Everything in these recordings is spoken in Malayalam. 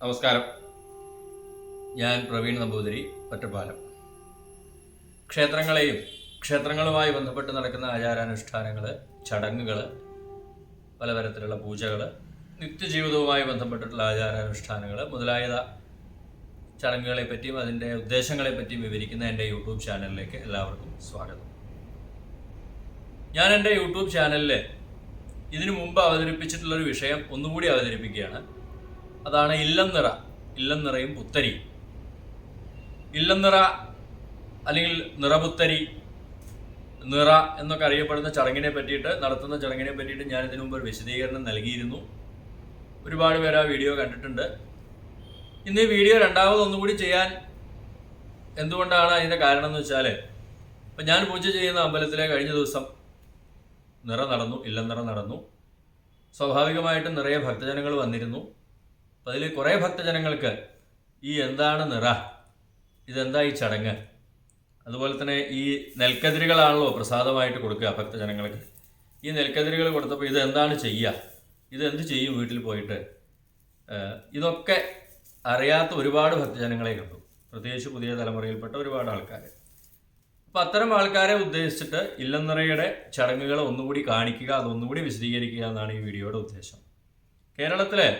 നമസ്കാരം. ഞാൻ പ്രവീൺ നമ്പൂതിരി ഒറ്റപ്പാലം ക്ഷേത്രങ്ങളെയും ക്ഷേത്രങ്ങളുമായി ബന്ധപ്പെട്ട് നടക്കുന്ന ആചാരാനുഷ്ഠാനങ്ങൾ ചടങ്ങുകൾ പലതരത്തിലുള്ള പൂജകൾ നിത്യജീവിതവുമായി ബന്ധപ്പെട്ടിട്ടുള്ള ആചാരാനുഷ്ഠാനങ്ങൾ മുതലായ ചടങ്ങുകളെ പറ്റിയും അതിന്റെ ഉദ്ദേശങ്ങളെ പറ്റിയും വിവരിക്കുന്ന എന്റെ യൂട്യൂബ് ചാനലിലേക്ക് എല്ലാവർക്കും സ്വാഗതം. ഞാൻ എന്റെ യൂട്യൂബ് ചാനലിൽ ഇതിനു മുമ്പ് അവതരിപ്പിച്ചിട്ടുള്ളൊരു വിഷയം ഒന്നുകൂടി അവതരിപ്പിക്കുകയാണ്. അതാണ് ഇല്ലം നിറ ഇല്ലം നിറയും പുത്തരി. ഇല്ലം നിറ അല്ലെങ്കിൽ നിറപുത്തരി നിറ എന്നൊക്കെ അറിയപ്പെടുന്ന ചടങ്ങിനെ പറ്റിയിട്ട് നടത്തുന്ന ചടങ്ങിനെ പറ്റിയിട്ട് ഞാൻ ഇതിനു മുമ്പ് ഒരു വിശദീകരണം നൽകിയിരുന്നു. ഒരുപാട് പേര് ആ വീഡിയോ കണ്ടിട്ടുണ്ട്. ഇന്ന് ഈ വീഡിയോ രണ്ടാമത് ഒന്നുകൂടി ചെയ്യാൻ എന്തുകൊണ്ടാണ് അതിന്റെ കാരണം എന്ന് വെച്ചാൽ ഇപ്പം ഞാൻ പൂജ ചെയ്യുന്ന അമ്പലത്തിലെ കഴിഞ്ഞ ദിവസം നിറ നടന്നു ഇല്ലം നിറ നടന്നു. സ്വാഭാവികമായിട്ടും നിറയെ ഭക്തജനങ്ങൾ വന്നിരുന്നു. അപ്പം അതിൽ കുറേ ഭക്തജനങ്ങൾക്ക് ഈ എന്താണ് നിറ ഇതെന്താ ഈ ചടങ്ങ്? അതുപോലെ തന്നെ ഈ നെൽക്കതിരുകളാണല്ലോ പ്രസാദമായിട്ട് കൊടുക്കുക ഭക്തജനങ്ങൾക്ക്. ഈ നെൽക്കതിരുകൾ കൊടുത്തപ്പോൾ ഇത് എന്താണ് ചെയ്യുക ഇത് എന്ത് ചെയ്യും വീട്ടിൽ പോയിട്ട്? ഇതൊക്കെ അറിയാത്ത ഒരുപാട് ഭക്തജനങ്ങളെ കണ്ടു. പ്രത്യേകിച്ച് പുതിയ തലമുറയിൽപ്പെട്ട ഒരുപാട് ആൾക്കാർ അപ്പം അത്തരം ആൾക്കാരെ ഉദ്ദേശിച്ചിട്ട് ഇല്ലനിറയുടെ ചടങ്ങുകൾ ഒന്നുകൂടി കാണിക്കുക അതൊന്നുകൂടി വിശദീകരിക്കുക എന്നാണ് ഈ വീഡിയോയുടെ ഉദ്ദേശം. കേരളത്തിലെ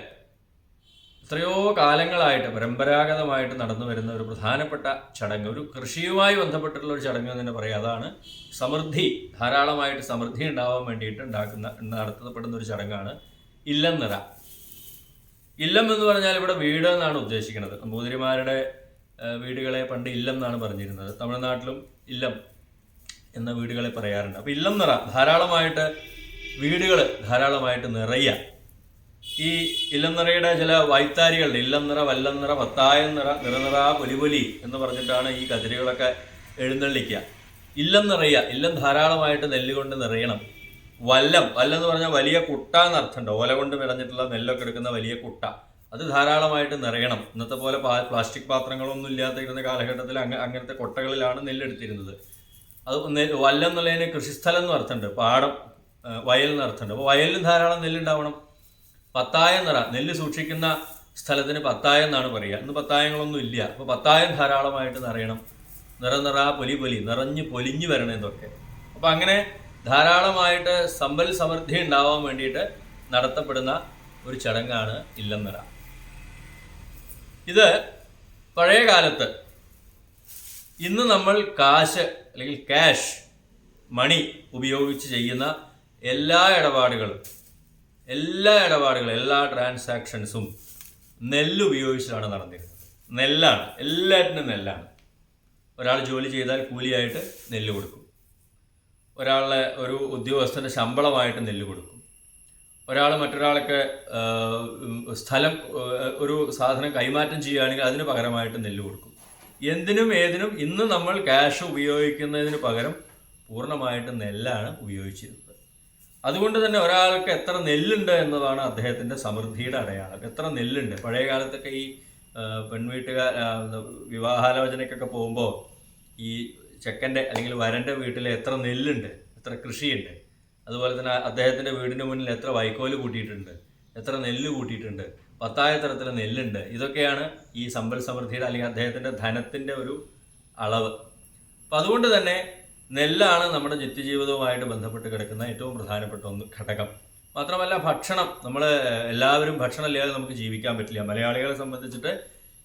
എത്രയോ കാലങ്ങളായിട്ട് പരമ്പരാഗതമായിട്ട് നടന്നു വരുന്ന ഒരു പ്രധാനപ്പെട്ട ചടങ്ങ്. ഒരു കൃഷിയുമായി ബന്ധപ്പെട്ടിട്ടുള്ള ഒരു ചടങ്ങ് എന്ന് തന്നെ പറയാം. അതാണ് സമൃദ്ധി. ധാരാളമായിട്ട് സമൃദ്ധി ഉണ്ടാവാൻ വേണ്ടിയിട്ട് ഉണ്ടാക്കുന്ന നടത്തപ്പെടുന്ന ഒരു ചടങ്ങാണ് ഇല്ലം നിറ ഇല്ലം എന്ന് പറഞ്ഞാൽ ഇവിടെ വീട് എന്നാണ് ഉദ്ദേശിക്കുന്നത്. നമ്പൂതിരിമാരുടെ വീടുകളെ പണ്ട് ഇല്ലം എന്നാണ് പറഞ്ഞിരുന്നത്. തമിഴ്നാട്ടിലും ഇല്ലം എന്ന വീടുകളെ പറയാറുണ്ട്. അപ്പോൾ ഇല്ലം നിറ ധാരാളമായിട്ട് വീടുകൾ ധാരാളമായിട്ട് നിറയുക ഈ ഇല്ലംനിറയുടെ ചില വൈത്താരികളുടെ ഇല്ലംനിറ വല്ലംനിറ പത്തായം നിറ നിറനിറ പൊലിപൊലി എന്ന് പറഞ്ഞിട്ടാണ് ഈ കതിരുകളൊക്കെ എഴുന്നള്ളിക്കുക. ഇല്ലം നിറയുക ഇല്ലം ധാരാളമായിട്ട് നെല്ല് കൊണ്ട് നിറയണം. വല്ലം വല്ലം എന്ന് പറഞ്ഞാൽ വലിയ കുട്ട എന്നർത്ഥമുണ്ട്. ഓല കൊണ്ട് നിറഞ്ഞിട്ടുള്ള നെല്ലൊക്കെ എടുക്കുന്ന വലിയ കുട്ട. അത് ധാരാളമായിട്ട് നിറയണം. ഇന്നത്തെ പോലെ പ്ലാസ്റ്റിക് പാത്രങ്ങളൊന്നും ഇല്ലാത്തിരുന്ന കാലഘട്ടത്തിൽ അങ്ങ അങ്ങനത്തെ കൊട്ടകളിലാണ് നെല്ലെടുത്തിരുന്നത്. അത് വല്ലം എന്നുള്ളതിന് കൃഷിസ്ഥലം എന്ന് അർത്ഥമുണ്ട്. പാടം വയൽ എന്ന് അർത്ഥമുണ്ട്. അപ്പോൾ വയലിലും ധാരാളം നെല്ലുണ്ടാവണം. പത്തായം നിറ നെല്ല് സൂക്ഷിക്കുന്ന സ്ഥലത്തിന് പത്തായം എന്നാണ് പറയുക. ഇന്ന് പത്തായങ്ങളൊന്നും ഇല്ല. അപ്പോൾ പത്തായം ധാരാളമായിട്ട് നിറയണം. നിറ നിറ പൊലി പൊലി നിറഞ്ഞ് പൊലിഞ്ഞു വരണം അപ്പോൾ അങ്ങനെ ധാരാളമായിട്ട് സമ്പൽ സമൃദ്ധി ഉണ്ടാവാൻ വേണ്ടിയിട്ട് നടത്തപ്പെടുന്ന ഒരു ചടങ്ങാണ് ഇല്ലം നിറ ഇത് പഴയ കാലത്ത് ഇന്ന് നമ്മൾ കാശ് അല്ലെങ്കിൽ ക്യാഷ് മണി ഉപയോഗിച്ച് ചെയ്യുന്ന എല്ലാ ഇടപാടുകളും എല്ലാ ഇടപാടുകളും എല്ലാ ട്രാൻസാക്ഷൻസും നെല്ല് ഉപയോഗിച്ചാണ് നടന്നിരുന്നത്. നെല്ലാണ്. എല്ലാറ്റിനും നെല്ലാണ്. ഒരാൾ ജോലി ചെയ്താൽ കൂലിയായിട്ട് നെല്ല് കൊടുക്കും. ഒരാളെ ഒരു ഉദ്യോഗസ്ഥന്റെ ശമ്പളമായിട്ട് നെല്ല് കൊടുക്കും. ഒരാൾ മറ്റൊരാളൊക്കെ സ്ഥലം ഒരു സാധനം കൈമാറ്റം ചെയ്യുകയാണെങ്കിൽ അതിന് പകരമായിട്ട് നെല്ല് കൊടുക്കും. എന്തിനും ഏതിനും ഇന്ന് നമ്മൾ ക്യാഷ് ഉപയോഗിക്കുന്നതിന് പകരം പൂർണമായിട്ട് നെല്ലാണ് ഉപയോഗിച്ചിരുന്നത്. അതുകൊണ്ട് തന്നെ ഒരാൾക്ക് എത്ര നെല്ലുണ്ട് എന്നതാണ് അദ്ദേഹത്തിന്റെ സമൃദ്ധിയുടെ അടയാളം. എത്ര നെല്ലുണ്ട്? പഴയ കാലത്തൊക്കെ ഈ പെൺവീട്ടുകാർ വിവാഹാലോചനയ്ക്കൊക്കെ പോകുമ്പോൾ ഈ ചെക്കന്റെ അല്ലെങ്കിൽ വരന്റെ വീട്ടിൽ എത്ര നെല്ലുണ്ട്? എത്ര കൃഷിയുണ്ട്? അതുപോലെ തന്നെ അദ്ദേഹത്തിന്റെ വീടിന് മുന്നിൽ എത്ര വൈക്കോൽ കൂട്ടിയിട്ടുണ്ട്? എത്ര നെല്ല് കൂട്ടിയിട്ടുണ്ട്? പത്തായ തരത്തിൽ നെല്ലുണ്ട്. ഇതൊക്കെയാണ് ഈ സമ്പൽ സമൃദ്ധിയുടെ അല്ലെങ്കിൽ അദ്ദേഹത്തിന്റെ ധനത്തിന്റെ ഒരു അളവ്. അപ്പം അതുകൊണ്ട് തന്നെ നെല്ലാണ് നമ്മുടെ നിത്യജീവിതവുമായിട്ട് ബന്ധപ്പെട്ട് കിടക്കുന്ന ഏറ്റവും പ്രധാനപ്പെട്ട ഒന്ന് ഘടകം. മാത്രമല്ല ഭക്ഷണം. നമ്മൾ എല്ലാവരും ഭക്ഷണം ഇല്ലാതെ നമുക്ക് ജീവിക്കാൻ പറ്റില്ല. മലയാളികളെ സംബന്ധിച്ചിട്ട്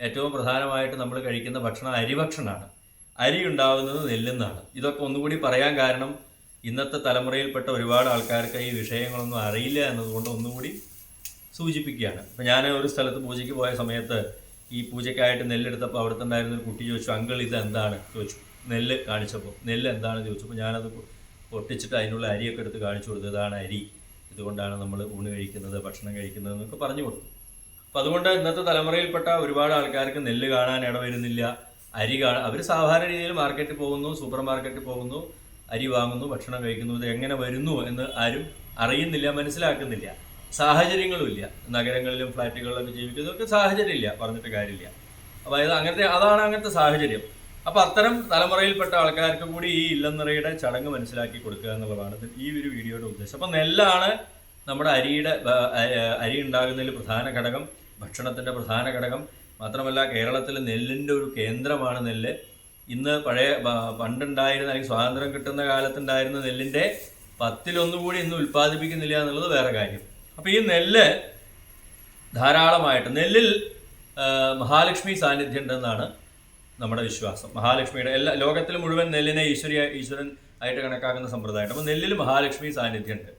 ഏറ്റവും പ്രധാനമായിട്ട് നമ്മൾ കഴിക്കുന്ന ഭക്ഷണം അരിഭക്ഷണമാണ് അരി ഉണ്ടാവുന്നത് നെല്ലെന്നാണ്. ഇതൊക്കെ ഒന്നുകൂടി പറയാൻ കാരണം ഇന്നത്തെ തലമുറയിൽപ്പെട്ട ഒരുപാട് ആൾക്കാർക്ക് ഈ വിഷയങ്ങളൊന്നും അറിയില്ല എന്നതുകൊണ്ട് ഒന്നുകൂടി സൂചിപ്പിക്കുകയാണ്. അപ്പം ഞാൻ ഒരു സ്ഥലത്ത് പൂജയ്ക്ക് പോയ സമയത്ത് ഈ പൂജയ്ക്കായിട്ട് നെല്ലെടുത്തപ്പോൾ അവിടുത്തെ ഉണ്ടായിരുന്ന ഒരു കുട്ടി ചോദിച്ചു അങ്കിൾ ഇത് എന്താണ് ചോദിച്ചു. നെല്ല് കാണിച്ചപ്പോൾ നെല്ല് എന്താണെന്ന് ചോദിച്ചപ്പോൾ ഞാനത് പൊട്ടിച്ചിട്ട് അതിനുള്ള അരിയൊക്കെ എടുത്ത് കാണിച്ചു കൊടുത്തു. ഇതാണ് അരി. ഇതുകൊണ്ടാണ് നമ്മൾ ഊണ് കഴിക്കുന്നത് ഭക്ഷണം കഴിക്കുന്നത് എന്നൊക്കെ പറഞ്ഞു കൊടുത്തു. അപ്പം അതുകൊണ്ട് ഇന്നത്തെ തലമുറയിൽപ്പെട്ട ഒരുപാട് ആൾക്കാർക്ക് നെല്ല് കാണാൻ ഇടവരുന്നില്ല. അരി കാണാൻ അവർ സാധാരണ രീതിയിൽ മാർക്കറ്റിൽ പോകുന്നു സൂപ്പർ മാർക്കറ്റിൽ പോകുന്നു അരി വാങ്ങുന്നു ഭക്ഷണം കഴിക്കുന്നു ഇത് എങ്ങനെ വരുന്നു എന്ന് ആരും അറിയുന്നില്ല മനസ്സിലാക്കുന്നില്ല. സാഹചര്യങ്ങളുമില്ല നഗരങ്ങളിലും ഫ്ലാറ്റുകളിലൊക്കെ ജീവിക്കുന്നതൊക്കെ സാഹചര്യമില്ല പറഞ്ഞിട്ട് കാര്യമില്ല. അപ്പോൾ അതായത് അങ്ങനത്തെ അതാണ് അങ്ങനത്തെ സാഹചര്യം. അപ്പോൾ അത്തരം തലമുറയിൽപ്പെട്ട ആൾക്കാർക്ക് കൂടി ഈ ഇല്ലെന്നറയുടെ ചടങ്ങ് മനസ്സിലാക്കി കൊടുക്കുക എന്നുള്ളതാണ് ഈ ഒരു വീഡിയോയുടെ ഉദ്ദേശം. അപ്പൊ നെല്ലാണ് നമ്മുടെ അരിയുടെ അരി ഉണ്ടാകുന്നതിൽ പ്രധാന ഘടകം ഭക്ഷണത്തിന്റെ പ്രധാന ഘടകം. മാത്രമല്ല കേരളത്തിലെ നെല്ലിന്റെ ഒരു കേന്ദ്രമാണ് നെല്ല്. ഇന്ന് പഴയ പണ്ടുണ്ടായിരുന്ന അല്ലെങ്കിൽ സ്വാതന്ത്ര്യം കിട്ടുന്ന കാലത്തുണ്ടായിരുന്ന നെല്ലിന്റെ പത്തിലൊന്നുകൂടി ഇന്ന് ഉൽപ്പാദിപ്പിക്കുന്നില്ല എന്നുള്ളത് വേറെ കാര്യം. അപ്പോൾ ഈ നെല്ല് ധാരാളമായിട്ട് നെല്ലിൽ മഹാലക്ഷ്മി സാന്നിധ്യം ഉണ്ടെന്നാണ് നമ്മുടെ വിശ്വാസം. മഹാലക്ഷ്മിയുടെ എല്ലാ ലോകത്തിൽ മുഴുവൻ നെല്ലിനെ ഈശ്വരി ഈശ്വരൻ ആയിട്ട് കണക്കാക്കുന്ന സമ്പ്രദായം അപ്പോൾ നെല്ലിൽ മഹാലക്ഷ്മി സാന്നിധ്യമുണ്ട്.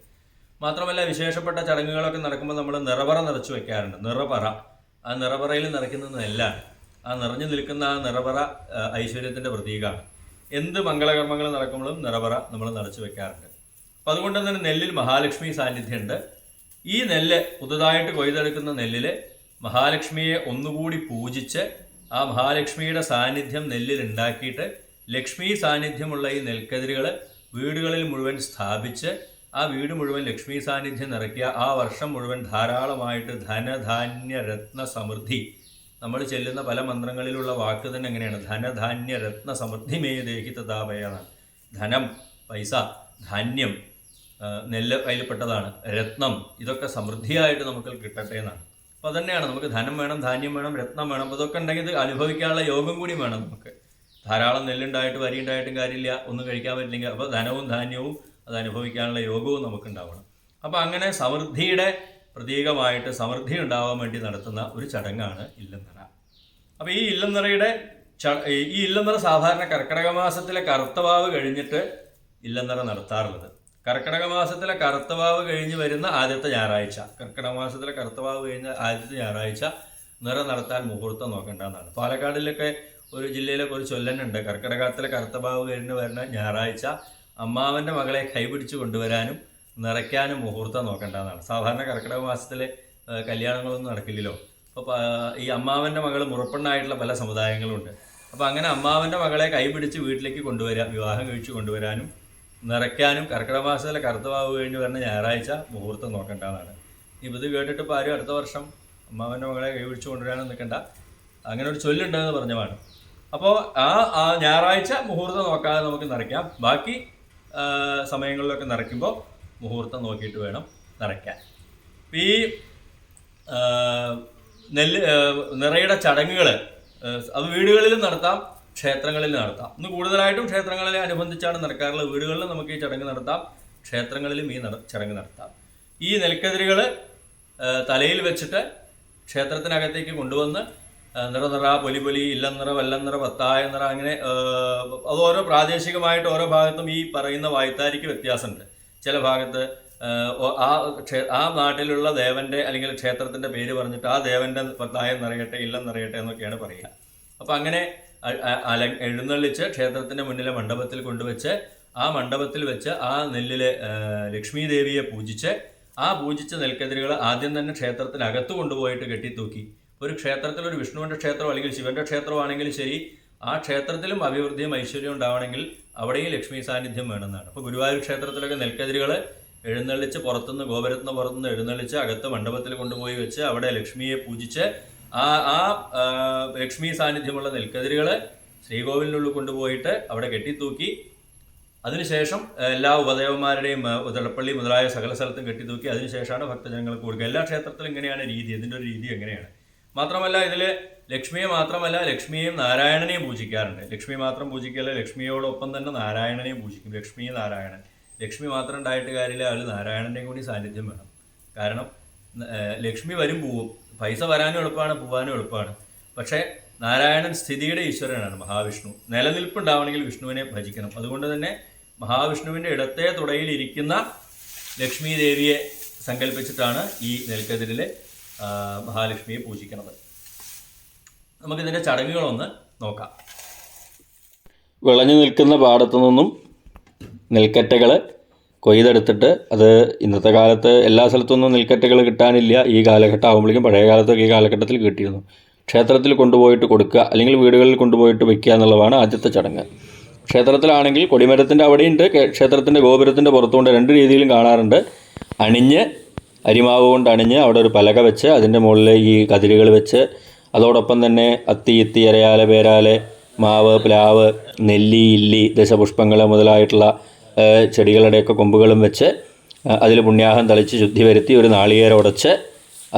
മാത്രമല്ല വിശേഷപ്പെട്ട ചടങ്ങുകളൊക്കെ നടക്കുമ്പോൾ നമ്മൾ നിറപറ നിറച്ചു വെക്കാറുണ്ട്. നിറപറ ആ നിറപറയിൽ നിറയ്ക്കുന്നത് നെല്ലാണ്. ആ നിറഞ്ഞു നിൽക്കുന്ന ആ നിറപറ ഐശ്വര്യത്തിന്റെ പ്രതീകമാണ് എന്ത് മംഗളകർമ്മങ്ങൾ നടക്കുമ്പോഴും നിറപറ നമ്മൾ നിറച്ചു വെക്കാറുണ്ട്. അപ്പം അതുകൊണ്ട് തന്നെ നെല്ലിൽ മഹാലക്ഷ്മി സാന്നിധ്യമുണ്ട്. ഈ നെല്ല് പുതുതായിട്ട് കൊയ്തെടുക്കുന്ന നെല്ലിൽ മഹാലക്ഷ്മിയെ ഒന്നുകൂടി പൂജിച്ച് ആ മഹാലക്ഷ്മിയുടെ സാന്നിധ്യം നെല്ലിൽ ഉണ്ടാക്കിയിട്ട് ലക്ഷ്മി സാന്നിധ്യമുള്ള ഈ നെൽക്കതിരുകൾ വീടുകളിൽ മുഴുവൻ സ്ഥാപിച്ച് ആ വീട് മുഴുവൻ ലക്ഷ്മി സാന്നിധ്യം നിറയ്ക്കുക. ആ വർഷം മുഴുവൻ ധാരാളമായിട്ട് ധനധാന്യ രത്ന സമൃദ്ധി നമ്മൾ ചെല്ലുന്ന പല മന്ത്രങ്ങളിലുള്ള വാക്ക് തന്നെ എങ്ങനെയാണ്? ധനധാന്യ രത്ന സമൃദ്ധി മേ ദേഹിതതാപയാണ് ധനം പൈസ ധാന്യം നെല്ല് അതിൽപ്പെട്ടതാണ്. രത്നം ഇതൊക്കെ സമൃദ്ധിയായിട്ട് നമുക്ക് കിട്ടട്ടെ എന്നാണ്. അപ്പോൾ തന്നെയാണ് നമുക്ക് ധനം വേണം ധാന്യം വേണം രത്നം വേണം. അപ്പോൾ ഇതൊക്കെ ഉണ്ടെങ്കിൽ ഇത് അനുഭവിക്കാനുള്ള യോഗം കൂടി വേണം നമുക്ക്. ധാരാളം നെല്ലുണ്ടായിട്ട് വരി ഉണ്ടായിട്ടും കാര്യമില്ല. ഒന്നും കഴിക്കാൻ പറ്റില്ലെങ്കിൽ അപ്പോൾ ധനവും ധാന്യവും അത് അനുഭവിക്കാനുള്ള യോഗവും നമുക്കുണ്ടാവണം. അപ്പോൾ അങ്ങനെ സമൃദ്ധിയുടെ പ്രതീകമായിട്ട് സമൃദ്ധി ഉണ്ടാവാൻ വേണ്ടി നടത്തുന്ന ഒരു ചടങ്ങാണ് ഇല്ലംനിറ. അപ്പോൾ ഈ ഇല്ലംനിറയുടെ ച ഈ ഇല്ലംനിറ സാധാരണ കർക്കിടക മാസത്തിലെ കറുത്തവാവ് കഴിഞ്ഞിട്ട് ഇല്ലംനിറ നടത്താറുള്ളത്. കർക്കിടക മാസത്തിലെ കറുത്തവാവ് കഴിഞ്ഞ് വരുന്ന ആദ്യത്തെ ഞായറാഴ്ച. കർക്കിടക മാസത്തിലെ കറുത്തവാവ് കഴിഞ്ഞ ആദ്യത്തെ ഞായറാഴ്ച നിറ നടത്താൻ മുഹൂർത്തം നോക്കേണ്ടതാണ് പാലക്കാടിലൊക്കെ ഒരു ജില്ലയിലൊക്കെ ഒരു ചൊല്ലനുണ്ട്. കർക്കിടകത്തിലെ കറുത്തവാവ് കഴിഞ്ഞ് വരുന്ന ഞായറാഴ്ച അമ്മാവന്റെ മകളെ കൈപിടിച്ച് കൊണ്ടുവരാനും നിറയ്ക്കാനും മുഹൂർത്തം നോക്കേണ്ടതാണ് സാധാരണ കർക്കിടക മാസത്തിലെ കല്യാണങ്ങളൊന്നും നടക്കില്ലല്ലോ. അപ്പോൾ ഈ അമ്മാവന്റെ മകൾ മുറപ്പെണ്ണായിട്ടുള്ള പല സമുദായങ്ങളുണ്ട്. അപ്പോൾ അങ്ങനെ അമ്മാവന്റെ മകളെ കൈപിടിച്ച് വീട്ടിലേക്ക് കൊണ്ടുവരാം വിവാഹം കഴിച്ച് കൊണ്ടുവരാനും നിറയ്ക്കാനും കർക്കിടക മാസത്തിലെ കറുത്തവാവ് കഴിഞ്ഞ് വരുന്ന ഞായറാഴ്ച മുഹൂർത്തം നോക്കേണ്ടതാണ് ഇപ്പം ഇത് കേട്ടിട്ട് ഇപ്പോൾ ആരും അടുത്ത വർഷം അമ്മാവന്റെ മകളെ കൈപിടിച്ച് കൊണ്ടുവരാനും നിൽക്കണ്ട. അങ്ങനെ ഒരു ചൊല്ലുണ്ടെന്ന് പറഞ്ഞതാണ് അപ്പോൾ ആ ആ ഞായറാഴ്ച മുഹൂർത്തം നോക്കാതെ നമുക്ക് നിറയ്ക്കാം. ബാക്കി സമയങ്ങളിലൊക്കെ നിറയ്ക്കുമ്പോൾ മുഹൂർത്തം നോക്കിയിട്ട് വേണം നിറയ്ക്കാൻ. ഈ നെല്ല് നിറയുടെ ചടങ്ങുകൾ അത് വീടുകളിലും നടത്താം. ക്ഷേത്രങ്ങളിൽ നടത്താം. ഇന്ന് കൂടുതലായിട്ടും ക്ഷേത്രങ്ങളെ അനുബന്ധിച്ചാണ് നടക്കാറുള്ളത്. വീടുകളിലും നമുക്ക് ഈ ചടങ്ങ് നടത്താം. ക്ഷേത്രങ്ങളിലും ഈ നട ചടങ്ങ് നടത്താം. ഈ നെൽക്കതിരുകൾ തലയിൽ വെച്ചിട്ട് ക്ഷേത്രത്തിനകത്തേക്ക് കൊണ്ടുവന്ന് നിറ നിറനിറ പൊലി പൊലി ഇല്ലനിറ വല്ലനിറ പത്തായ നിറ അങ്ങനെ അത് ഓരോ പ്രാദേശികമായിട്ട് ഓരോ ഭാഗത്തും ഈ പറയുന്ന വായ്ത്താരിക്ക് വ്യത്യാസമുണ്ട്. ചില ഭാഗത്ത് ആ, ആ നാട്ടിലുള്ള ദേവന്റെ അല്ലെങ്കിൽ ക്ഷേത്രത്തിന്റെ പേര് പറഞ്ഞിട്ട് ആ ദേവന്റെ പത്തായം നിറയട്ടെ ഇല്ലം നിറയട്ടെ എന്നൊക്കെയാണ് പറയുക. അപ്പം അങ്ങനെ എഴുന്നള്ളിച്ച് ക്ഷേത്രത്തിന്റെ മുന്നിലെ മണ്ഡപത്തിൽ കൊണ്ടുവച്ച് ആ മണ്ഡപത്തിൽ വെച്ച് ആ നെല്ലിലെ ലക്ഷ്മി ദേവിയെ പൂജിച്ച് ആ പൂജിച്ച നെൽക്കതിരുകൾ ആദ്യം തന്നെ ക്ഷേത്രത്തിനകത്ത് കൊണ്ടുപോയിട്ട് കെട്ടിത്തൂക്കി. ഒരു ക്ഷേത്രത്തിൽ ഒരു വിഷ്ണുവിന്റെ ക്ഷേത്രം അല്ലെങ്കിൽ ശിവന്റെ ക്ഷേത്രമാണെങ്കിലും ശരി ആ ക്ഷേത്രത്തിലും അഭിവൃദ്ധിയും ഐശ്വര്യം ഉണ്ടാവണമെങ്കിൽ അവിടെയും ലക്ഷ്മി സാന്നിധ്യം വേണമെന്നാണ്. അപ്പോൾ ഗുരുവായൂർ ക്ഷേത്രത്തിലൊക്കെ നെൽക്കതിരുകൾ എഴുന്നള്ളിച്ച് പുറത്തുനിന്ന് ഗോപുരത്തിന് പുറത്തുനിന്ന് എഴുന്നള്ളിച്ച് അകത്ത് മണ്ഡപത്തിൽ കൊണ്ടുപോയി വെച്ച് അവിടെ ലക്ഷ്മിയെ പൂജിച്ച് ആ ആ ലക്ഷ്മി സാന്നിധ്യമുള്ള നെൽക്കതിരുകൾ ശ്രീകോവിലിനുള്ളിൽ കൊണ്ടുപോയിട്ട് അവിടെ കെട്ടിത്തൂക്കി. അതിനുശേഷം എല്ലാ ഉപദേവന്മാരുടെയും ഉദളപ്പള്ളി മുതലായ സകല സ്ഥലത്തും കെട്ടിത്തൂക്കി. അതിനുശേഷമാണ് ഭക്തജനങ്ങൾക്ക് കൊടുക്കുക എല്ലാ ക്ഷേത്രത്തിലും ഇങ്ങനെയാണ് രീതി. ഇതിന്റെ ഒരു രീതി എങ്ങനെയാണ്? മാത്രമല്ല ഇതിൽ ലക്ഷ്മിയെ മാത്രമല്ല ലക്ഷ്മിയെയും നാരായണനെയും പൂജിക്കാറുണ്ട്. ലക്ഷ്മി മാത്രം പൂജിക്കല്ല ലക്ഷ്മിയോടൊപ്പം തന്നെ നാരായണനെയും പൂജിക്കും. ലക്ഷ്മി നാരായണൻ. ലക്ഷ്മി മാത്രം ഉണ്ടായിട്ട് കാര്യമില്ല അതിൽ നാരായണന്റെയും കൂടി സാന്നിധ്യം വേണം. കാരണം ലക്ഷ്മി വരും പോവും. പൈസ വരാനും എളുപ്പമാണ് പോവാനും എളുപ്പമാണ് പക്ഷേ നാരായണൻ സ്ഥിതിയുടെ ഈശ്വരനാണ് മഹാവിഷ്ണു. നിലനിൽപ്പുണ്ടാവണമെങ്കിൽ വിഷ്ണുവിനെ ഭജിക്കണം. അതുകൊണ്ട് തന്നെ മഹാവിഷ്ണുവിന്റെ ഇടത്തെ തുടയിലിരിക്കുന്ന ലക്ഷ്മി ദേവിയെ സങ്കല്പിച്ചിട്ടാണ് ഈ നെൽക്കതിരിലെ മഹാലക്ഷ്മിയെ പൂജിക്കുന്നത് നമുക്കിതിന്റെ ചടങ്ങുകളൊന്ന് നോക്കാം. വിളഞ്ഞു നിൽക്കുന്ന പാടത്തു നിന്നും നെൽക്കറ്റകൾ കൊയ്തെടുത്തിട്ട് അത് ഇന്നത്തെ കാലത്ത് എല്ലാ സ്ഥലത്തൊന്നും നെൽക്കറ്റകൾ കിട്ടാനില്ല. ഈ കാലഘട്ടം ആകുമ്പോഴേക്കും പഴയ കാലത്തൊക്കെ ഈ കാലഘട്ടത്തിൽ കിട്ടിയിരുന്നു. ക്ഷേത്രത്തിൽ കൊണ്ടുപോയിട്ട് കൊടുക്കുക അല്ലെങ്കിൽ വീടുകളിൽ കൊണ്ടുപോയിട്ട് വയ്ക്കുക എന്നുള്ളതാണ് ആദ്യത്തെ ചടങ്ങ്. ക്ഷേത്രത്തിലാണെങ്കിൽ കൊടിമരത്തിന്റെ അവിടെയുണ്ട്. ക്ഷേത്രത്തിന്റെ ഗോപുരത്തിന്റെ പുറത്തുകൊണ്ട് രണ്ട് രീതിയിലും കാണാറുണ്ട്. അണിഞ്ഞ് അരിമാവ് കൊണ്ട് അണിഞ്ഞ് അവിടെ ഒരു പലക വെച്ച് അതിന്റെ മുകളിൽ ഈ കതിരുകൾ വെച്ച് അതോടൊപ്പം തന്നെ അത്തി ഇത്തി അരയാല പേരാൽ മാവ് പ്ലാവ് നെല്ലി ഇല്ലി ദശപുഷ്പങ്ങൾ മുതലായിട്ടുള്ള ചെടികളുടെയൊക്കെ കൊമ്പുകളും വെച്ച് അതിൽ പുണ്യാഹം തളിച്ച് ശുദ്ധി വരുത്തി ഒരു നാളികേരം ഉടച്ച്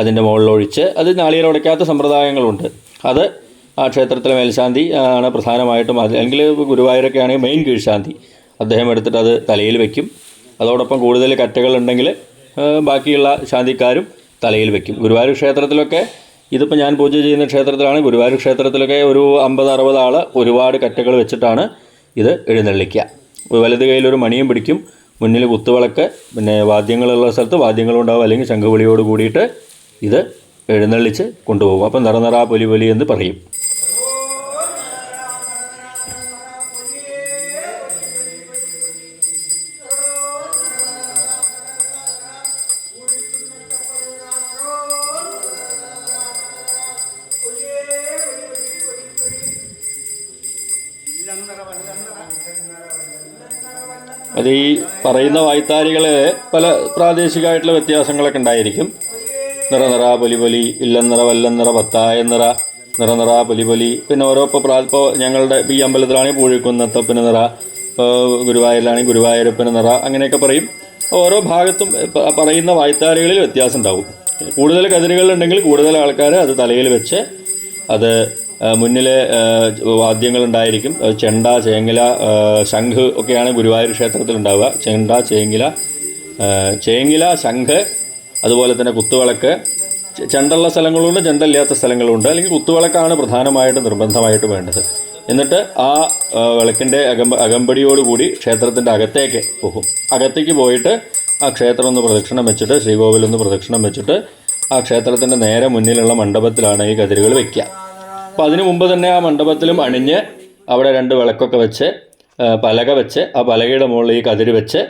അതിന്റെ മുകളിലൊഴിച്ച് അത് നാളികേരം ഉടയ്ക്കാത്ത സമ്പ്രദായങ്ങളുണ്ട്. അത് ആ ക്ഷേത്രത്തിലെ മേൽശാന്തി ആണ് പ്രധാനമായിട്ടും അല്ലെങ്കിൽ ഗുരുവായൂരൊക്കെ ആണെങ്കിൽ മെയിൻ കീഴ്ശാന്തി. അദ്ദേഹം എടുത്തിട്ട് അത് തലയിൽ വയ്ക്കും അതോടൊപ്പം കൂടുതൽ കറ്റകളുണ്ടെങ്കിൽ ബാക്കിയുള്ള ശാന്തിക്കാരും തലയിൽ വയ്ക്കും ഗുരുവായൂർ ക്ഷേത്രത്തിലൊക്കെ ഇതിപ്പോൾ ഞാൻ പൂജ ചെയ്യുന്ന ക്ഷേത്രത്തിലാണ്. ഗുരുവായൂർ ക്ഷേത്രത്തിലൊക്കെ ഒരു അമ്പത് അറുപത് ആൾ ഒരുപാട് കറ്റകൾ വെച്ചിട്ടാണ് ഇത് എഴുന്നള്ളിക്കുക. വലത് കയ്യിലൊരു മണിയും പിടിക്കും. മുന്നിൽ കുത്തുവിളക്ക് പിന്നെ വാദ്യങ്ങളുള്ള സ്ഥലത്ത് വാദ്യങ്ങളുണ്ടാവും. അല്ലെങ്കിൽ ശംഖുവിളിയോട് കൂടിയിട്ട് ഇത് എഴുന്നള്ളിച്ച് കൊണ്ടുപോകും. അപ്പം നിറ നിറ പൊലി പൊലി എന്ന് പറയും. അത് ഈ പറയുന്ന വായ്ത്താരികൾ പല പ്രാദേശികമായിട്ടുള്ള വ്യത്യാസങ്ങളൊക്കെ ഉണ്ടായിരിക്കും. നിറനിറ പൊലി പൊലി ഇല്ലനിറ വല്ലനിറ പത്തായനിറ നിറനിറ പൊലി പൊലി പിന്നെ ഓരോ ഇപ്പോൾ പ്രാ ഇപ്പോൾ ഞങ്ങളുടെ ഈ അമ്പലത്തിലാണെങ്കിൽ പൂഴിക്കുന്നത്തപ്പന് നിറ ഗുരുവായൂരിലാണെങ്കിൽ ഗുരുവായൂരപ്പന് നിറ അങ്ങനെയൊക്കെ പറയും. ഓരോ ഭാഗത്തും പറയുന്ന വായ്ത്താരികളിൽ വ്യത്യാസം ഉണ്ടാവും. കൂടുതൽ കതിരുകളുണ്ടെങ്കിൽ കൂടുതൽ ആൾക്കാർ അത് തലയിൽ വെച്ച് അത് മുന്നിൽ വാദ്യങ്ങളുണ്ടായിരിക്കും. ചെണ്ട ചേങ്ങില ശംഖ് ഒക്കെയാണ് ഗുരുവായൂർ ക്ഷേത്രത്തിൽ ഉണ്ടാവുക ചെണ്ട ചേങ്ങില ചേങ്ങില ശംഖ് അതുപോലെ തന്നെ കുത്തുവിളക്ക്. ചെണ്ടുള്ള സ്ഥലങ്ങളുണ്ട് ചെണ്ടല്ലാത്ത സ്ഥലങ്ങളുണ്ട്. അല്ലെങ്കിൽ കുത്തുവിളക്കാണ് പ്രധാനമായിട്ട് നിർബന്ധമായിട്ട് വേണ്ടത്. എന്നിട്ട് ആ വിളക്കിന്റെ അകമ്പ അകമ്പടിയോടുകൂടി ക്ഷേത്രത്തിന്റെ അകത്തേക്ക് പോകും. അകത്തേക്ക് പോയിട്ട് ആ ക്ഷേത്രം ഒന്ന് പ്രദക്ഷിണം വെച്ചിട്ട് ശ്രീകോവിലൊന്ന് പ്രദക്ഷിണം വെച്ചിട്ട് ആ ക്ഷേത്രത്തിന്റെ നേരെ മുന്നിലുള്ള മണ്ഡപത്തിലാണ് ഈ കതിരുകൾ വെക്കുക അപ്പോൾ അതിനു മുമ്പ് തന്നെ ആ മണ്ഡപത്തിലും അണിഞ്ഞ് അവിടെ രണ്ട് വിളക്കൊക്കെ വെച്ച് പലക വെച്ച് ആ പലകയുടെ മുകളിൽ ഈ കതിര് വെച്ച്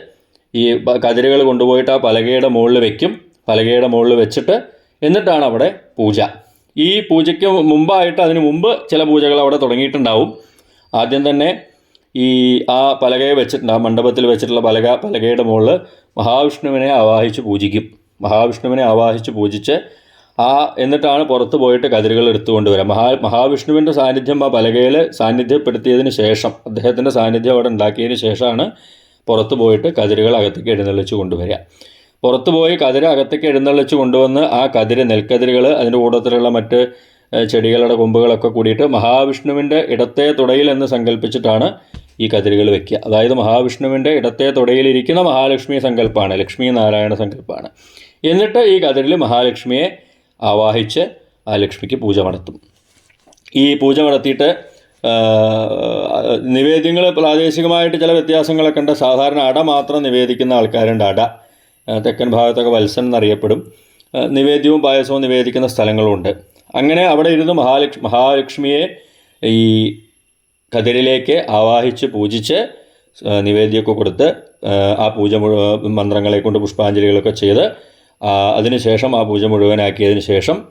ഈ കതിരുകൾ കൊണ്ടുപോയിട്ട് ആ പലകയുടെ മുകളിൽ വെക്കും പലകയുടെ മുകളിൽ വെച്ചിട്ട് എന്നിട്ടാണ് അവിടെ പൂജ. ഈ പൂജയ്ക്ക് മുമ്പായിട്ട് അതിന് മുമ്പ് ചില പൂജകൾ അവിടെ തുടങ്ങിയിട്ടുണ്ടാവും. ആദ്യം തന്നെ ഈ ആ പലകയെ വെച്ചിട്ടുണ്ട് ആ മണ്ഡപത്തിൽ വെച്ചിട്ടുള്ള പലക പലകയുടെ മുകളിൽ മഹാവിഷ്ണുവിനെ ആവാഹിച്ച് പൂജിക്കും. മഹാവിഷ്ണുവിനെ ആവാഹിച്ച് പൂജിച്ച് ആ എന്നിട്ടാണ് പുറത്തു പോയിട്ട് കതിരുകൾ എടുത്തുകൊണ്ട് വരിക മഹാ മഹാവിഷ്ണുവിന്റെ സാന്നിധ്യം ആ പലകയിൽ സാന്നിധ്യപ്പെടുത്തിയതിന് ശേഷം അദ്ദേഹത്തിന്റെ സാന്നിധ്യം അവിടെ ഉണ്ടാക്കിയതിന് ശേഷമാണ് പുറത്ത് പോയിട്ട് കതിരുകൾ അകത്തേക്ക് എഴുന്നള്ളിച്ച് കൊണ്ടുവരിക. പുറത്തു പോയി കതിര് അകത്തേക്ക് എഴുന്നള്ളിച്ച് കൊണ്ടുവന്ന് ആ കതിര് നെൽക്കതിരുകൾ അതിന്റെ കൂട്ടത്തിലുള്ള മറ്റ് ചെടികളുടെ കൊമ്പുകളൊക്കെ കൂടിയിട്ട് മഹാവിഷ്ണുവിന്റെ ഇടത്തെ തുടയിൽ എന്ന് സങ്കല്പിച്ചിട്ടാണ് ഈ കതിരുകൾ വെക്കുക. അതായത് മഹാവിഷ്ണുവിന്റെ ഇടത്തെ തുടയിലിരിക്കുന്ന മഹാലക്ഷ്മി സങ്കല്പമാണ്. ലക്ഷ്മി നാരായണ സങ്കല്പമാണ്. എന്നിട്ട് ഈ കതിരിൽ മഹാലക്ഷ്മിയെ ആവാഹിച്ച് ആ ലക്ഷ്മിക്ക് പൂജ നടത്തും. ഈ പൂജ നടത്തിയിട്ട് നിവേദ്യങ്ങൾ പ്രാദേശികമായിട്ട് ചില വ്യത്യാസങ്ങളൊക്കെ ഉണ്ട് സാധാരണ അട മാത്രം നിവേദിക്കുന്ന ആൾക്കാരുണ്ട്. അട തെക്കൻ ഭാഗത്തൊക്കെ വത്സൻ എന്നറിയപ്പെടും. നിവേദ്യവും പായസവും നിവേദിക്കുന്ന സ്ഥലങ്ങളുമുണ്ട് അങ്ങനെ അവിടെ ഇരുന്ന് മഹാലക്ഷ്മി മഹാലക്ഷ്മിയെ ഈ കതിരിലേക്ക് ആവാഹിച്ച് പൂജിച്ച് നിവേദ്യമൊക്കെ കൊടുത്ത് ആ, പൂജ മന്ത്രങ്ങളെ കൊണ്ട് പുഷ്പാഞ്ജലികളൊക്കെ ചെയ്ത് അതിനുശേഷം ആ പൂജ മുഴുവനാക്കിയതിന് ശേഷം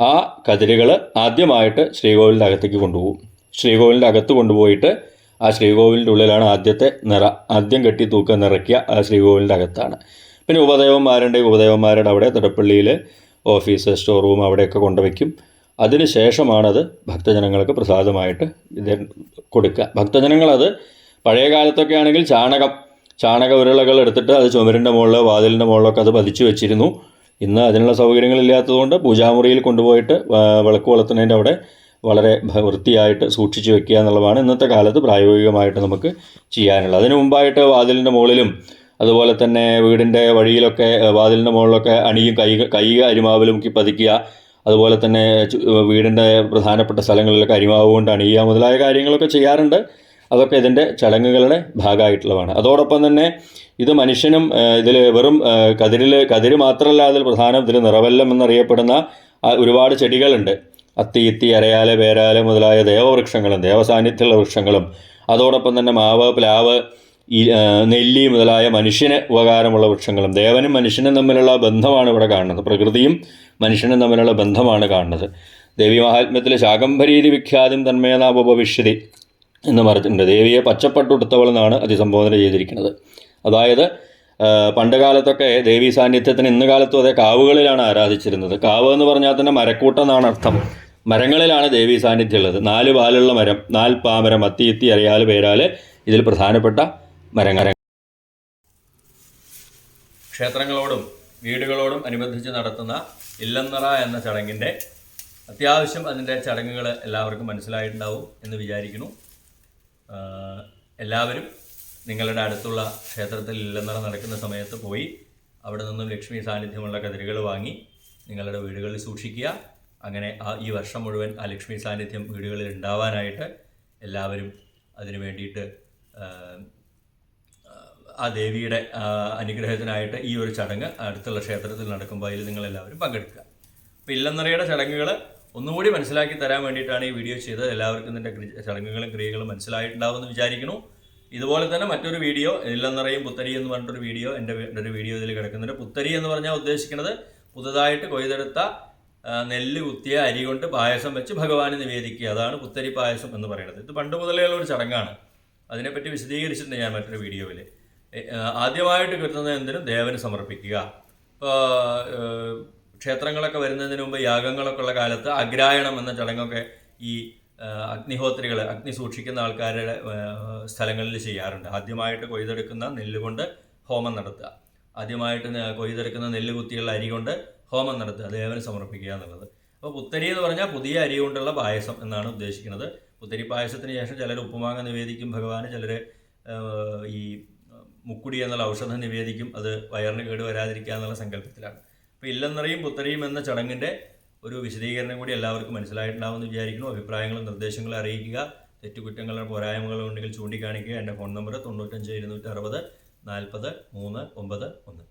ആ കതിരുകൾ ആദ്യമായിട്ട് ശ്രീകോവിലിന്റെ അകത്തേക്ക് കൊണ്ടുപോകും. ശ്രീകോവിലിന്റെ അകത്ത് കൊണ്ടുപോയിട്ട് ആ ശ്രീകോവിലിന്റെ ഉള്ളിലാണ് ആദ്യത്തെ നിറ ആദ്യം കെട്ടി തൂക്കം നിറയ്ക്കുക ആ ശ്രീകോവിലിന്റെ അകത്താണ്. പിന്നെ ഉപദേവന്മാരുണ്ടെങ്കിൽ ഉപദേവന്മാരുടെ അവിടെ തിടപ്പള്ളിയിൽ ഓഫീസ് സ്റ്റോർ റൂം അവിടെയൊക്കെ കൊണ്ടുവയ്ക്കും. അതിന് ശേഷമാണത് ഭക്തജനങ്ങൾക്ക് പ്രസാദമായിട്ട് കൊടുക്കുക. ഭക്തജനങ്ങളത് പഴയ കാലത്തൊക്കെ ആണെങ്കിൽ ചാണകം ചാണക ഉരുളകൾ എടുത്തിട്ട് അത് ചുമരിന്റെ മുകളിലോ വാതിലിന്റെ മുകളിലൊക്കെ അത് പതിച്ചു വെച്ചിരുന്നു. ഇന്ന് അതിനുള്ള സൗകര്യങ്ങളില്ലാത്തതുകൊണ്ട് പൂജാമുറിയിൽ കൊണ്ടുപോയിട്ട് വിളക്ക് കൊളുത്തുന്നതിന്റെ അവിടെ വളരെ വൃത്തിയായിട്ട് സൂക്ഷിച്ചു വെക്കുക എന്നുള്ളതാണ് ഇന്നത്തെ കാലത്ത് പ്രായോഗികമായിട്ട് നമുക്ക് ചെയ്യാനുള്ളത്. അതിനു മുമ്പായിട്ട് വാതിലിന്റെ മുകളിലും അതുപോലെ തന്നെ വീടിന്റെ വഴിയിലൊക്കെ വാതിലിന്റെ മുകളിലൊക്കെ അണിയും കൈ കൈ അരിമാവിലും പതിക്കുക അതുപോലെ തന്നെ വീടിന്റെ പ്രധാനപ്പെട്ട സ്ഥലങ്ങളിലൊക്കെ അരിമാവ് കൊണ്ട് അണിയുക മുതലായ കാര്യങ്ങളൊക്കെ ചെയ്യാറുണ്ട്. അതൊക്കെ ഇതിന്റെ ചടങ്ങുകളുടെ ഭാഗമായിട്ടുള്ളതാണ്. അതോടൊപ്പം തന്നെ ഇത് മനുഷ്യനും ഇതിൽ വെറും കതിരിൽ കതിര് മാത്രമല്ല അതിൽ പ്രധാനം ഇതിൽ നിറവെല്ലം എന്നറിയപ്പെടുന്ന ഒരുപാട് ചെടികളുണ്ട്. അത്തി ഇത്തി അരയാല വേരാല മുതലായ ദേവവൃക്ഷങ്ങളും ദേവസാന്നിധ്യമുള്ള വൃക്ഷങ്ങളും. അതോടൊപ്പം തന്നെ മാവ് പ്ലാവ് ഈ നെല്ലി മുതലായ മനുഷ്യന് ഉപകാരമുള്ള വൃക്ഷങ്ങളും. ദേവനും മനുഷ്യനും തമ്മിലുള്ള ബന്ധമാണ് ഇവിടെ കാണുന്നത്. പ്രകൃതിയും മനുഷ്യനും തമ്മിലുള്ള ബന്ധമാണ് കാണുന്നത്. ദേവി മഹാത്മ്യത്തിൽ ശാകംഭരീതി വിഖ്യാതിം തന്മേനാപഭവിഷ്യതി എന്ന് പറഞ്ഞിട്ടുണ്ട്. ദേവിയെ പച്ചപ്പട്ടുടുത്തവൾ എന്നാണ് അതിസംബോധന ചെയ്തിരിക്കുന്നത്. അതായത് പണ്ട് കാലത്തൊക്കെ ദേവി സാന്നിധ്യത്തിന് ഇന്ന് കാലത്തും അതേ കാവുകളിലാണ് ആരാധിച്ചിരുന്നത്. കാവ് എന്ന് പറഞ്ഞാൽ തന്നെ മരക്കൂട്ടം എന്നാണ് അർത്ഥം. മരങ്ങളിലാണ് ദേവി സാന്നിധ്യം ഉള്ളത് നാല് പാലുള്ള മരം നാല് പാമരം അത്തി ഇത്തി അറിയാൽ പേരാൽ ഇതിൽ പ്രധാനപ്പെട്ട മരങ്ങൾ. ക്ഷേത്രങ്ങളോടും വീടുകളോടും അനുബന്ധിച്ച് നടത്തുന്ന ഇല്ലന്നറ എന്ന ചടങ്ങിന്റെ അത്യാവശ്യം അതിന്റെ ചടങ്ങുകൾ എല്ലാവർക്കും മനസ്സിലായിട്ടുണ്ടാവും എന്ന് വിചാരിക്കുന്നു. എല്ലാവരും നിങ്ങളുടെ അടുത്തുള്ള ക്ഷേത്രത്തിൽ ഇല്ലെന്നറ നടക്കുന്ന സമയത്ത് പോയി അവിടെ നിന്നും ലക്ഷ്മി സാന്നിധ്യമുള്ള കതിരുകൾ വാങ്ങി നിങ്ങളുടെ വീടുകളിൽ സൂക്ഷിക്കുക. അങ്ങനെ ആ ഈ വർഷം മുഴുവൻ ആ ലക്ഷ്മി സാന്നിധ്യം വീടുകളിൽ ഉണ്ടാവാനായിട്ട് എല്ലാവരും അതിനു വേണ്ടിയിട്ട് ആ ദേവിയുടെ അനുഗ്രഹത്തിനായിട്ട് ഈ ഒരു ചടങ്ങ് അടുത്തുള്ള ക്ഷേത്രത്തിൽ നടക്കുമ്പോൾ അതിൽ നിങ്ങളെല്ലാവരും പങ്കെടുക്കുക. അപ്പോൾ ഇല്ലെന്നറയുടെ ചടങ്ങുകൾ ഒന്നുകൂടി മനസ്സിലാക്കി തരാൻ വേണ്ടിയിട്ടാണ് ഈ വീഡിയോ ചെയ്തത്. എല്ലാവർക്കും ഇതിന്റെ ചടങ്ങുകളും ക്രിയകളും മനസ്സിലായിട്ടുണ്ടാവുമെന്ന് വിചാരിക്കുന്നു. ഇതുപോലെ തന്നെ മറ്റൊരു വീഡിയോ ഇല്ലന്നറയും പുത്തരി എന്ന് പറഞ്ഞിട്ടൊരു വീഡിയോ എന്റെ ഒരു വീഡിയോ ഇതിൽ കിടക്കുന്നുണ്ട്. പുത്തരി എന്ന് പറഞ്ഞാൽ ഉദ്ദേശിക്കുന്നത് പുതുതായിട്ട് കൊയ്തെടുത്ത നെല്ല് കുത്തിയ അരി കൊണ്ട് പായസം വെച്ച് ഭഗവാന് നിവേദിക്കുക. അതാണ് പുത്തരി പായസം എന്ന് പറയുന്നത്. ഇത് പണ്ട് മുതലേ ഉള്ള ഒരു ചടങ്ങാണ്. അതിനെപ്പറ്റി വിശദീകരിച്ചിട്ടുണ്ട് ഞാൻ മറ്റൊരു വീഡിയോയിൽ. ആദ്യമായിട്ട് കിട്ടുന്നത് എന്തിനും ദേവന് സമർപ്പിക്കുക. ക്ഷേത്രങ്ങളൊക്കെ വരുന്നതിന് മുമ്പ് യാഗങ്ങളൊക്കെ ഉള്ള കാലത്ത് അഗ്രായണം എന്ന ചടങ്ങൊക്കെ ഈ അഗ്നിഹോത്രികൾ അഗ്നി സൂക്ഷിക്കുന്ന ആൾക്കാരുടെ സ്ഥലങ്ങളിൽ ചെയ്യാറുണ്ട്. ആദ്യമായിട്ട് കൊയ്തെടുക്കുന്ന നെല്ലുകൊണ്ട് ഹോമം നടത്തുക. ആദ്യമായിട്ട് കൊയ്തെടുക്കുന്ന നെല്ല് കുത്തിയുള്ള അരി കൊണ്ട് ഹോമം നടത്തുക. ദേവന് സമർപ്പിക്കുക എന്നുള്ളത്. അപ്പോൾ പുത്തരി എന്ന് പറഞ്ഞാൽ പുതിയ അരി കൊണ്ടുള്ള പായസം എന്നാണ് ഉദ്ദേശിക്കുന്നത്. പുത്തരി പായസത്തിന് ശേഷം ചിലർ ഉപ്പുമാങ്ങ നിവേദിക്കും. ഭഗവാന് ചിലർ ഈ മുക്കുടി എന്നുള്ള ഔഷധം നിവേദിക്കും. അത് വയറിന് കേട് വരാതിരിക്കുക എന്നുള്ള സങ്കല്പത്തിലാണ്. അപ്പോൾ ഇല്ലെന്നറിയും പുത്തരിയും എന്ന ചടങ്ങിന്റെ ഒരു വിശദീകരണം കൂടി എല്ലാവർക്കും മനസ്സിലായിട്ടുണ്ടാവുമെന്ന് വിചാരിക്കുന്നു. അഭിപ്രായങ്ങളും നിർദ്ദേശങ്ങളും അറിയിക്കുക. തെറ്റുകുറ്റങ്ങളുടെ പോരായ്മകളുണ്ടെങ്കിൽ ചൂണ്ടിക്കാണിക്കുക. എന്റെ ഫോൺ നമ്പർ തൊണ്ണൂറ്റഞ്ച് ഇരുന്നൂറ്റി അറുപത് നാൽപ്പത് മൂന്ന് ഒമ്പത് ഒന്ന്.